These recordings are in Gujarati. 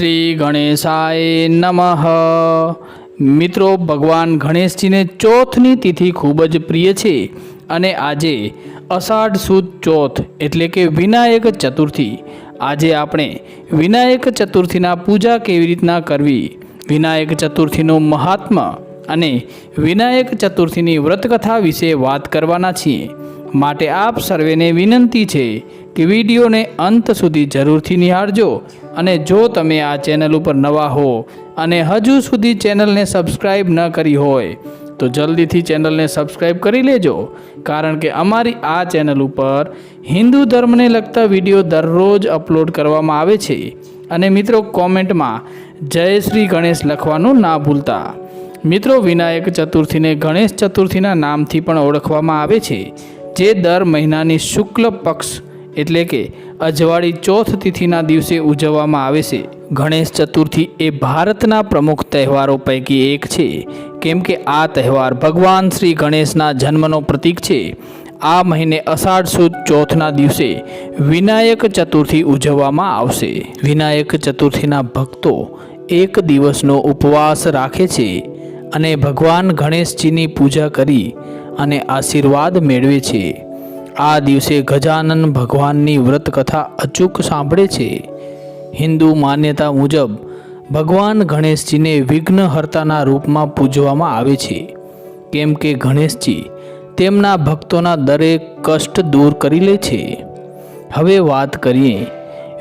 શ્રી ગણેશાય નમઃ. મિત્રો, ભગવાન ગણેશજીને ચોથની તિથિ ખૂબ જ પ્રિય છે અને આજે અષાઢ સુદ ચોથ એટલે કે વિનાયક ચતુર્થી. આજે આપણે વિનાયક ચતુર્થીના પૂજા કેવી રીતના કરવી, વિનાયક ચતુર્થીનું મહાત્મ્ય અને વિનાયક ચતુર્થીની વ્રતકથા વિશે વાત કરવાના છીએ. માટે આપ સર્વેને વિનંતી છે કે વિડીયોને અંત સુધી જરૂરથી નિહાળજો અને જો તમે આ ચેનલ ઉપર નવા હો અને હજુ સુધી ચેનલને સબસ્ક્રાઈબ ન કરી હોય, તો જલ્દીથી ચેનલને સબસ્ક્રાઈબ કરી લેજો. કારણ કે અમારી આ ચેનલ ઉપર હિન્દુ ધર્મને લગતા વીડિયો દરરોજ અપલોડ કરવામાં આવે છે. અને મિત્રો કોમેન્ટમાં જય શ્રી ગણેશ લખવાનું ના ભૂલતા. મિત્રો વિનાયક ચતુર્થીને ગણેશ ચતુર્થીના નામથી પણ ઓળખવામાં આવે છે, જે દર મહિનાની શુક્લ પક્ષ એટલે કે અજવાળી ચોથ તિથિના દિવસે ઉજવવામાં આવે છે. ગણેશ ચતુર્થી એ ભારતના પ્રમુખ તહેવારો પૈકી એક છે. કેમ કે આ તહેવાર ભગવાન શ્રી ગણેશના જન્મનો પ્રતીક છે. આ મહિને અષાઢ સુદ ચોથના દિવસે વિનાયક ચતુર્થી ઉજવવામાં આવશે. વિનાયક ચતુર્થીના ભક્તો એક દિવસનો ઉપવાસ રાખે છે અને ભગવાન ગણેશજીની પૂજા કરી અને આશીર્વાદ મેળવે છે. આ દિવસે ગજાનન ભગવાનની વ્રત કથા અચૂક સાંભળે છે. હિન્દુ માન્યતા મુજબ, ભગવાન ગણેશજીને વિઘ્નહર્તાના રૂપમાં પૂજવામાં આવે છે. કેમ કે ગણેશજી તેમના ભક્તોના દરેક કષ્ટ દૂર કરી લે છે. હવે વાત કરીએ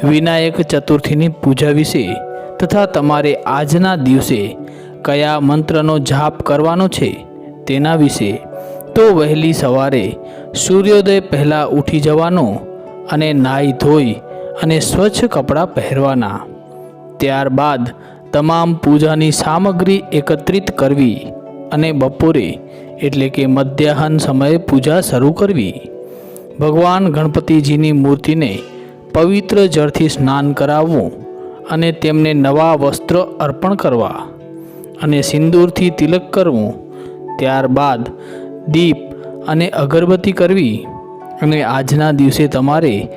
વિનાયક ચતુર્થીની પૂજા વિશે તથા તમારે આજના દિવસે કયા મંત્રનો જાપ કરવાનો છે તેના વિશે. તો વહેલી સવારે સૂર્યોદય પહેલાં ઉઠી જવાનું અને નાહી ધોઈ અને સ્વચ્છ કપડાં પહેરવાના. ત્યારબાદ તમામ પૂજાની સામગ્રી એકત્રિત કરવી અને બપોરે એટલે કે મધ્યાહન સમયે પૂજા શરૂ કરવી. ભગવાન ગણપતિજીની મૂર્તિને પવિત્ર જળથી સ્નાન કરાવવું અને તેમને નવા વસ્ત્ર અર્પણ કરવા અને સિંદૂરથી તિલક કરવું. ત્યારબાદ દીપ અને અગરબત્તી કરવી અને આજના દિવસે તમારે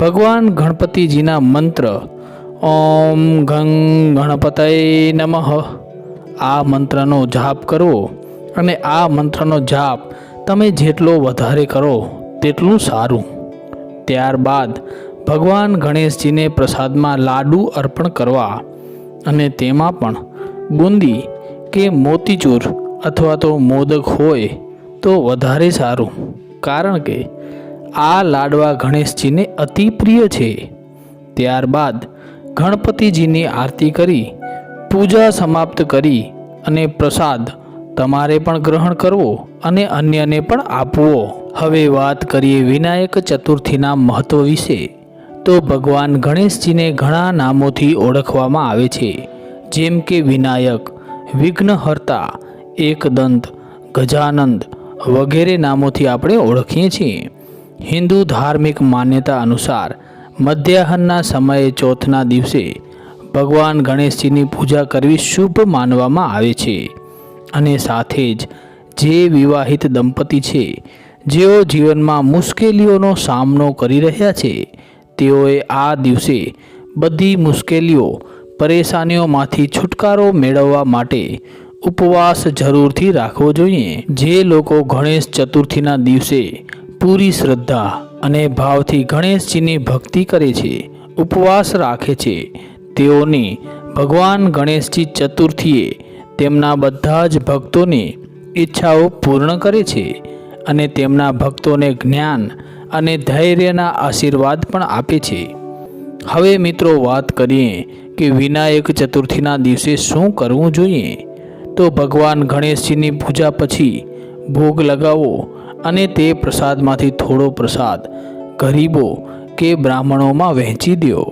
ભગવાન ગણપતિજીના મંત્ર ઓમ ઘં ગણપતય નમઃ આ મંત્રનો જાપ કરવો અને આ મંત્રનો જાપ તમે જેટલો વધારે કરો તેટલું સારું. ત્યારબાદ ભગવાન ગણેશજીને પ્રસાદમાં લાડુ અર્પણ કરવા અને તેમાં પણ બુંદી કે મોતીચૂર અથવા તો મોદક હોય તો વધારે સારું. કારણ કે, આ લાડવા ગણેશજીને અતિ પ્રિય છે. ત્યારબાદ, ગણપતિજીની આરતી કરી, પૂજા સમાપ્ત કરી અને પ્રસાદ તમારે પણ ગ્રહણ કરવો અને અન્યને પણ આપવો. હવે વાત કરીએ વિનાયક ચતુર્થીના મહત્વ વિશે. તો ભગવાન ગણેશજીને ઘણા નામોથી ઓળખવામાં આવે છે. જેમ કે વિનાયક, વિઘ્નહર્તા, એકદંત, ગજાનંદ વગેરે નામોથી આપણે ઓળખીએ છીએ. હિન્દુ ધાર્મિક માન્યતા અનુસાર મધ્યાહનના સમયે ચોથના દિવસે ભગવાન ગણેશજીની પૂજા કરવી શુભ માનવામાં આવે છે. અને સાથે જ જે વિવાહિત દંપતી છે, જેઓ જીવનમાં મુશ્કેલીઓનો સામનો કરી રહ્યા છે, તેઓએ આ દિવસે બધી મુશ્કેલીઓ, પરેશાનીઓમાંથી છુટકારો મેળવવા માટે ઉપવાસ જરૂરથી રાખવો જોઈએ. જે લોકો ગણેશ ચતુર્થીના દિવસે પૂરી શ્રદ્ધા અને ભાવથી ગણેશજીની ભક્તિ કરે છે, ઉપવાસ રાખે છે, તેઓની ભગવાન ગણેશજી ચતુર્થીએ તેમના બધા જ ભક્તોની ઈચ્છાઓ પૂર્ણ કરે છે અને તેમના ભક્તોને જ્ઞાન અને ધૈર્યના આશીર્વાદ પણ આપે છે. હવે મિત્રો વાત કરીએ કે વિનાયક ચતુર્થીના દિવસે શું કરવું જોઈએ? તો ભગવાન ગણેશજીની પૂજા પછી ભોગ લગાવો અને તે પ્રસાદમાંથી થોડો પ્રસાદ ગરીબો કે બ્રાહ્મણોમાં વહેંચી દો.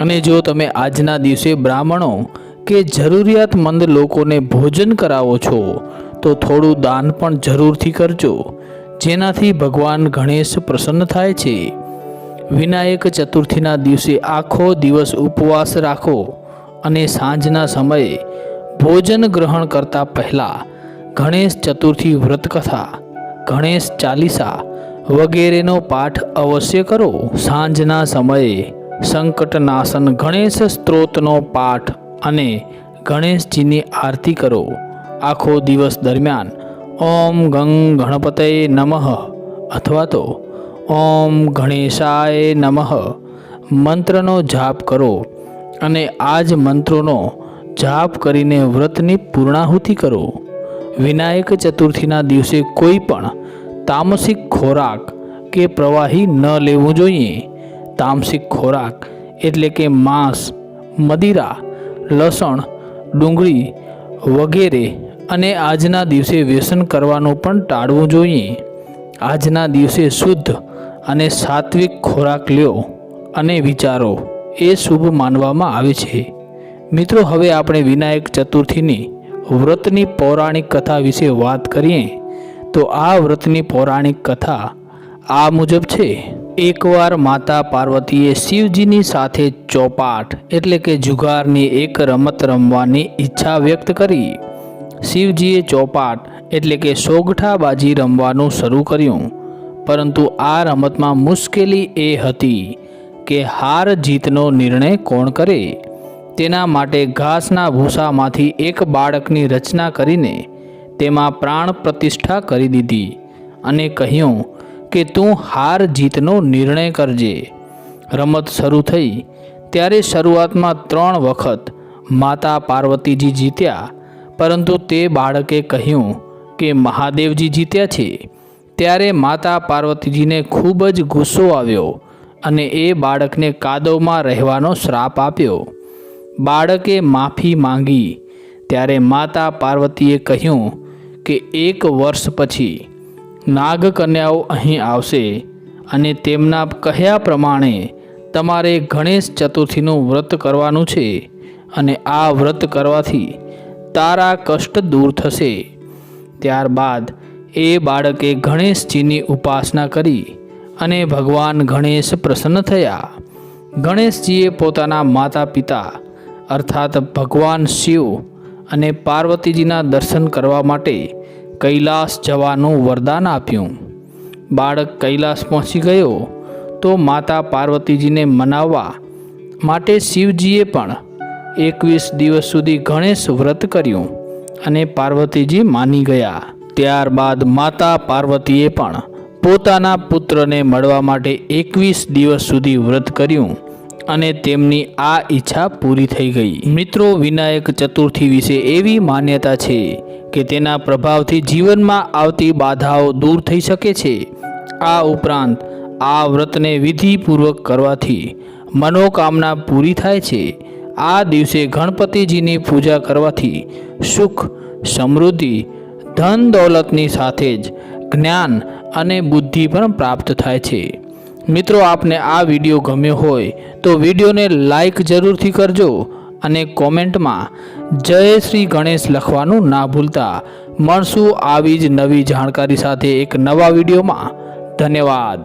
અને જો તમે આજના દિવસે બ્રાહ્મણો કે જરૂરિયાતમંદ લોકોને ભોજન કરાવો છો, તો થોડું દાન પણ જરૂરથી કરજો, જેનાથી ભગવાન ગણેશ પ્રસન્ન થાય છે. વિનાયક ચતુર્થીના દિવસે આખો દિવસ ઉપવાસ રાખો અને સાંજના સમયે ભોજન ગ્રહણ કરતા પહેલાં ગણેશ ચતુર્થી વ્રતકથા, ગણેશ ચાલીસા વગેરેનો પાઠ અવશ્ય કરો. સાંજના સમયે સંકટનાશન ગણેશ સ્ત્રોતનો પાઠ અને ગણેશજીની આરતી કરો. આખો દિવસ દરમિયાન ઓમ ગંગ ગણપતય નમઃ અથવા તો ઓમ ગણેશાય નમઃ મંત્રનો જાપ કરો અને આ જ મંત્રોનો જાપ કરીને વ્રતની પૂર્ણાહુતિ કરો. વિનાયક ચતુર્થીના દિવસે કોઈ પણ તામસિક ખોરાક કે પ્રવાહી ન લેવું જોઈએ. તામસિક ખોરાક એટલે કે માંસ, મદિરા, લસણ, ડુંગળી વગેરે અને આજના દિવસે વ્યસન કરવાનું પણ ટાળવું જોઈએ. આજના દિવસે શુદ્ધ અને સાત્વિક ખોરાક લ્યો અને વિચારો. એ શુભ માનવામાં આવે છે. મિત્રો, હવે આપણે વિનાયક ચતુર્થીની વ્રતની પૌરાણિક કથા વિશે વાત કરીએ, તો આ વ્રતની પૌરાણિક કથા આ મુજબ છે. એકવાર માતા પાર્વતીએ શિવજીની સાથે ચોપાટ, એટલે કે જુગારની એક રમત રમવાની ઈચ્છા વ્યક્ત કરી. શિવજીએ ચોપાટ, એટલે કે સોગઠાબાજી રમવાનું શરૂ કર્યું. પરંતુ આ રમતમાં મુશ્કેલી એ હતી કે હાર જીતનો નિર્ણય કોણ કરે? તેના માટે ઘાસના ભૂસામાંથી એક બાળકની રચના કરીને તેમાં પ્રાણ પ્રતિષ્ઠા કરી દીધી અને કહ્યું કે તું હાર જીતનો નિર્ણય કરજે. રમત શરૂ થઈ. ત્યારે શરૂઆતમાં ત્રણ વખત માતા પાર્વતીજી જીત્યા, પરંતુ તે બાળકે કહ્યું કે મહાદેવજી જીત્યા છે. ત્યારે માતા પાર્વતીજીને ખૂબ જ ગુસ્સો આવ્યો અને એ બાળકને કાદવમાં રહેવાનો શ્રાપ આપ્યો. બાળકે માફી માંગી. ત્યારે માતા પાર્વતીએ કહ્યું કે એક વર્ષ પછી નાગકન્યાઓ અહીં આવશે અને તેમના કહ્યા પ્રમાણે તમારે ગણેશ ચતુર્થીનું વ્રત કરવાનું છે અને આ વ્રત કરવાથી તારા કષ્ટ દૂર થશે. ત્યારબાદ એ બાળકે ગણેશજીની ઉપાસના કરી અને ભગવાન ગણેશ પ્રસન્ન થયા. ગણેશજીએ પોતાના માતા પિતા અર્થાત ભગવાન શિવ અને પાર્વતીજીના દર્શન કરવા માટે કૈલાસ જવાનું વરદાન આપ્યું. બાળક કૈલાસ પહોંચી ગયો તો માતા પાર્વતીજીને મનાવવા માટે શિવજીએ પણ એકવીસ દિવસ સુધી ગણેશ વ્રત કર્યું અને પાર્વતીજી માની ગયા. ત્યારબાદ માતા પાર્વતીએ પણ પોતાના પુત્રને મળવા માટે એકવીસ દિવસ સુધી વ્રત કર્યું. અને તેમની આ ઈચ્છા પૂરી થઈ ગઈ. મિત્રો, વિનાયક ચતુર્થી વિશે એવી માન્યતા છે કે તેના પ્રભાવથી જીવનમાં આવતી બાધાઓ દૂર થઈ શકે છે. આ ઉપરાંત, આ વ્રતને વિધિપૂર્વક કરવાથી મનોકામના પૂરી થાય છે. આ દિવસે ગણપતિજીની પૂજા કરવાથી સુખ, સમૃદ્ધિ, ધન દૌલતની સાથે જ જ્ઞાન અને બુદ્ધિ પણ પ્રાપ્ત થાય છે. મિત્રો, આપને આ વીડિયો ગમ્યો હોય તો વિડીયોને લાઈક જરૂરથી કરજો અને કોમેન્ટમાં જય શ્રી ગણેશ લખવાનું ના ભૂલતા. મળશું આવી જ નવી જાણકારી સાથે એક નવા વિડીયોમાં. ધન્યવાદ.